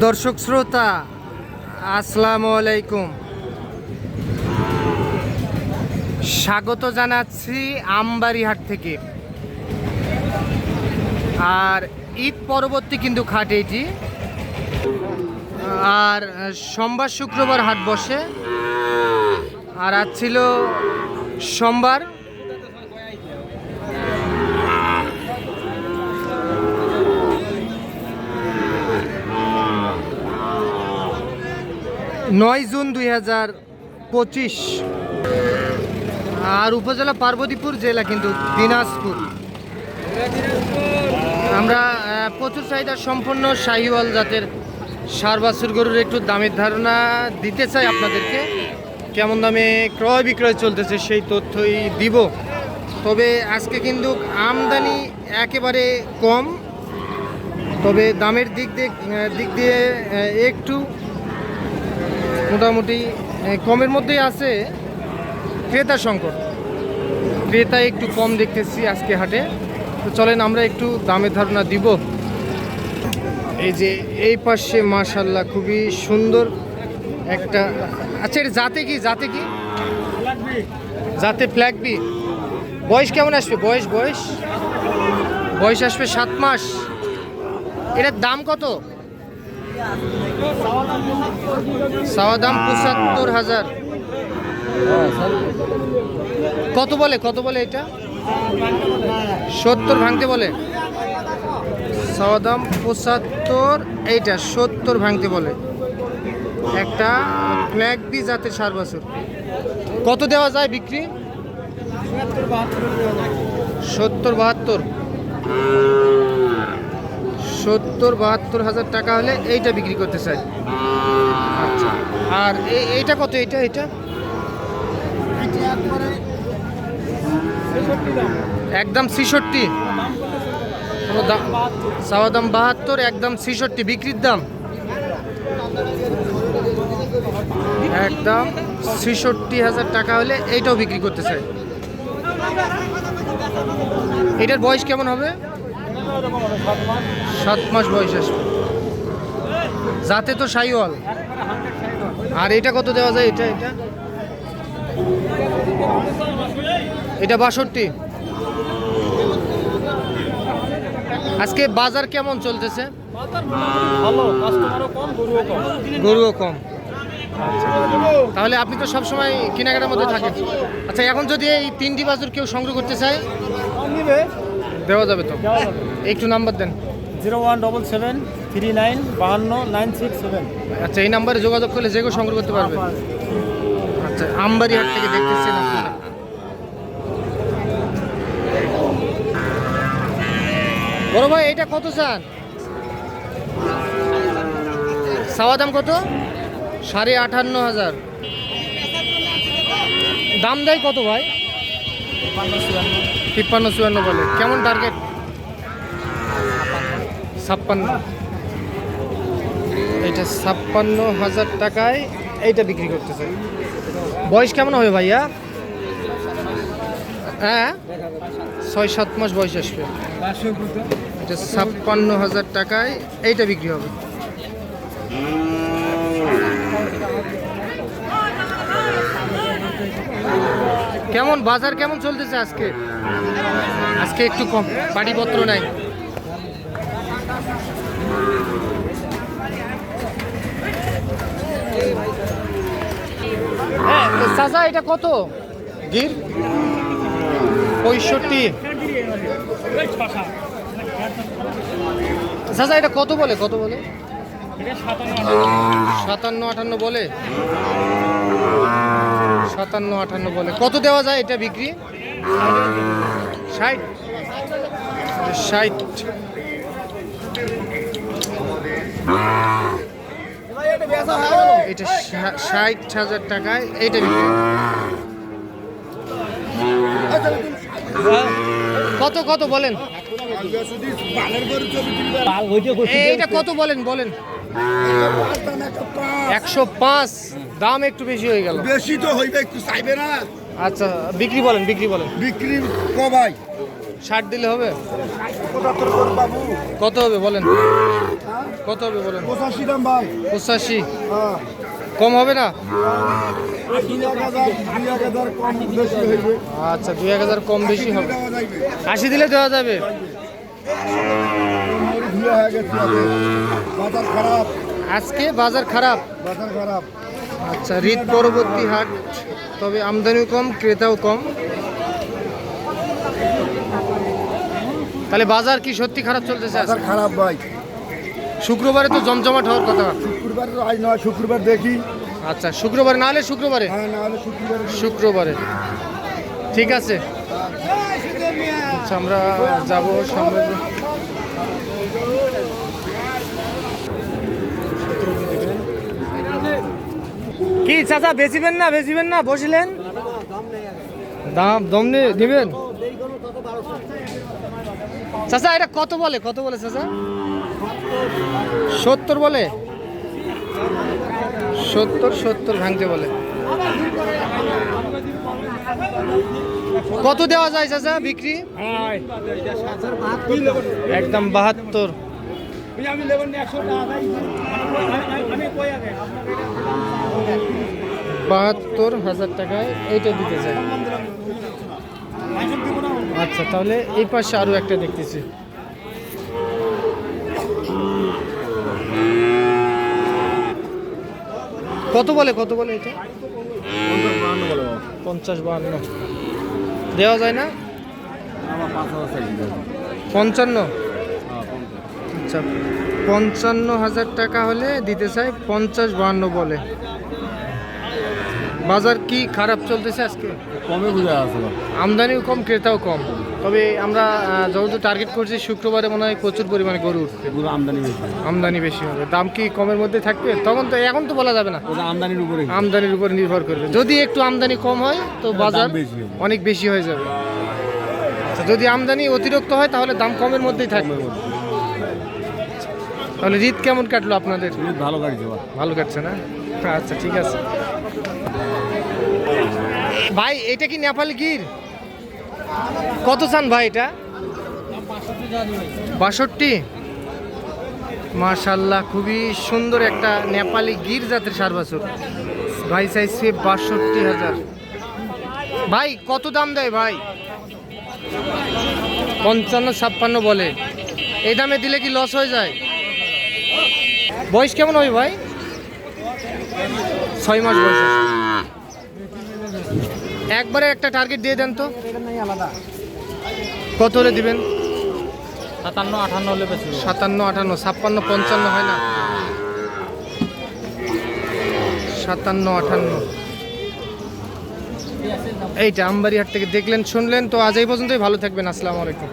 দর্শক শ্রোতা, আসসালামু আলাইকুম। স্বাগত জানাচ্ছি আমবাড়িহাট থেকে। আর ঈদ পরবর্তী কিন্তু খাট এটি। আর সোমবার শুক্রবার হাট বসে। আর আজ ছিল সোমবার। নয় জুন দুই হাজার পঁচিশ। আর উপজেলা পার্বতীপুর জেলা কিন্তু দিনাজপুর। আমরা প্রচুর চাহিদা সম্পন্ন শাহিওয়াল জাতের সার বাছুর গরুর একটু দামের ধারণা দিতে চাই আপনাদেরকে। কেমন দামে ক্রয় বিক্রয় চলতেছে সেই তথ্যই দিব। তবে আজকে কিন্তু আমদানি একেবারে কম। তবে দামের দিক দিয়ে দিক দিয়ে একটু মোটামুটি কমের মধ্যেই আছে ক্রেতা সংকট। ক্রেতা একটু কম দেখতেছি আজকে হাটে। তো চলেন আমরা একটু দামের ধারণা দিব। এই যে এই পাশে মাশাল্লাহ খুবই সুন্দর একটা আচ্ছা এটা জাতে কি জাতে কি? জাতে ফ্ল্যাগ বি। বয়স কেমন আসবে? বয়স বয়স? বয়স আসবে সাত মাস। এটার দাম কত? চাওয়া দাম পঁচাত্তর হাজার। কত বলে কত বলে এটা? সত্তর ভাঙতে বলে। চাওয়া দাম পঁচাত্তর, এইটা সত্তর ভাঙতে বলে। একটা ফ্ল্যাগ বি জাতের সার বছর। কত দেওয়া যায় বিক্রি? সত্তর বাহাত্তর। সত্তর বাহাত্তর হাজার টাকা হলে এইটা বিক্রি করতে চাই। আচ্ছা। আর এইটা কত? এটা এটা একদম ছিষট্টি। চাওয়া দাম বাহাত্তর একদম ছিষট্টি। বিক্রির দাম? একদম ছিষট্টি হাজার টাকা হলে এইটাও বিক্রি করতে চাই। এটার বয়স কেমন হবে? সাত মাস বয়স আসবে। যাতে তো সাইওয়াল। আর এটা কত দেওয়া যায়? এটা এটা? এটা বাষট্টি। আজকে বাজার কেমন চলতেছে? গরুও কম। তাহলে আপনি তো সব সময় কেনাকাটার মধ্যে থাকেন। আচ্ছা এখন যদি এই তিনটি বাজার কেউ সংগ্রহ করতে চায়, দেওয়া যাবে তো? একটু নাম্বার দেন। Zero one double seven three nine বাহান্ন নাইন সিক্স সেভেন। আচ্ছা এই নাম্বারে যোগাযোগ করলে যে কেউ সংগ্রহ করতে পারবে। আচ্ছা আমবাড়ি হাট থেকে দেখতেছেন আপনারা বড় ভাই এটা কত চান? চাওয়া দাম কত? সাড়ে আটান্ন হাজার। দাম দেয় কত ভাই? তিপ্পান্ন চুয়ান্ন বলে। কেমন টার্গেট ছাপ্পান্ন। এটা ছাপ্পান্ন হাজার টাকায় এইটা বিক্রি করতে চাই বয়স কেমন হবে ভাইয়া? হ্যাঁ? ছয় সাত মাস বয়স আসবে। এটা ছাপ্পান্ন হাজার টাকায় এইটা বিক্রি হবে। কেমন? বাজার কেমন চলতেছে আজকে? আজকে একটু কম, বাড়িপত্র নাই। চাচা এটা কত? গির? পঁয়ষট্টি। চাচা এটা কত বলে? কত বলে? সাতান্ন আটান্ন বলে? সাতান্ন আটান্ন বলে। কত দেওয়া যায় এটা বিক্রি? ষাট। ষাট। এটা ষাট হাজার টাকায় এইটা কত কত বলেন? এইটা কত বলেন বলেন। একশো পাঁচ দাম একটু বেশি হয়ে গেল। বেশি তো হইবে একটু চাইবে না। আচ্ছা বিক্রি বলেন বিক্রি বলেন। বিক্রি কবাই ষাট দিলে হবে? কত হবে বলেন? কত হবে বলেন? পঁচাশি দাম ভাই। পঁচাশি। হ্যাঁ। কম হবে না? আচ্ছা দুই এক হাজার কম বেশি হবে। আশি দিলে দেওয়া যাবে? আজকে। বাজার খারাপ। বাজার খারাপ? আচ্ছা ঈদ পরবর্তী হাট তবে আমদানিও কম ক্রেতাও কম। তাহলে বাজার কি সত্যি খারাপ চলতেছে? বাজার খারাপ ভাই। শুক্রবারে তো জমজমাট হওয়ার কথা। শুক্রবার তো আজ নয় শুক্রবার দেখি। আচ্ছা শুক্রবারে না হলে শুক্রবারে? হ্যাঁ না হলে শুক্রবার শুক্রবারে। ঠিক আছে। আচ্ছা আমরা যাব সামনে। কি চাচা বেচিবেন না বেচিবেন না বসিলেন? দাম দম নিবেন চাচা, এটা কত বলে? কত বলে চাচা? সত্তর বলে? সত্তর সত্তর ভাঙতে বলে। কত দেওয়া যায় চাচা বিক্রি? একদম বাহাত্তর। বাহাত্তর হাজার টাকায় এইটা দিতে চাই। আচ্ছা তাহলে এই পাশে আরও একটা দেখতেছি। কত বলে কত বলে এটা? পঞ্চাশ বাহান্ন দেওয়া যায় না? পঞ্চান্ন? আচ্ছা পঞ্চান্ন হাজার টাকা হলে দিতে চাই, পঞ্চাশ বাহান্ন বলে। বাজার কি খারাপ চলতেছে আজকে? কমে বুঝা আছে আমদানিও কম ক্রেতাও কম। তবে আমরা যতদূর টার্গেট করছি শুক্রবারে মনে হয় প্রচুর পরিমাণে গরু উঠবে। আমদানি বেশি। আমদানি বেশি হবে। দাম কি কমের মধ্যে থাকবে? তখন তো এখন তো বলা যাবে না। আমদানির উপরে আমদানির উপর নির্ভর করবে। যদি একটু আমদানি কম হয় তো বাজার অনেক বেশি হয়ে যাবে। আচ্ছা যদি আমদানি অতিরিক্ত হয় তাহলে দাম কমের মধ্যেই থাকবে। তাহলে ঈদ কেমন কাটলো আপনাদের? ভালো যাওয়া ভালো কাটছে না? আচ্ছা ঠিক আছে। ভাই, এটা কি নেপালি গির? কত চান ভাই এটা? বাষট্টি? মাশাল্লাহ, খুবই সুন্দর একটা নেপালি গির জাতের সার বাছুর। ভাই চাইছে বাষট্টি হাজার। ভাই, কত দাম দেয় ভাই? পঞ্চান্ন, ছাপ্পান্ন বলে। এই দামে দিলে কি লস হয়ে যায়? বয়স কেমন হবে ভাই? ছয় মাস বয়স। একবারে একটা টার্গেট দিয়ে দেন তো। কত হলে দিবেন? সাতান্ন আঠান্ন হলে সাতান্ন আটান্ন ছাপ্পান্ন পঞ্চান্ন হয় না? সাতান্ন আটান্ন এইটা আমবাড়ি হাট থেকে দেখলেন শুনলেন। তো আজ এই পর্যন্তই। ভালো থাকবেন। আসসালামু আলাইকুম।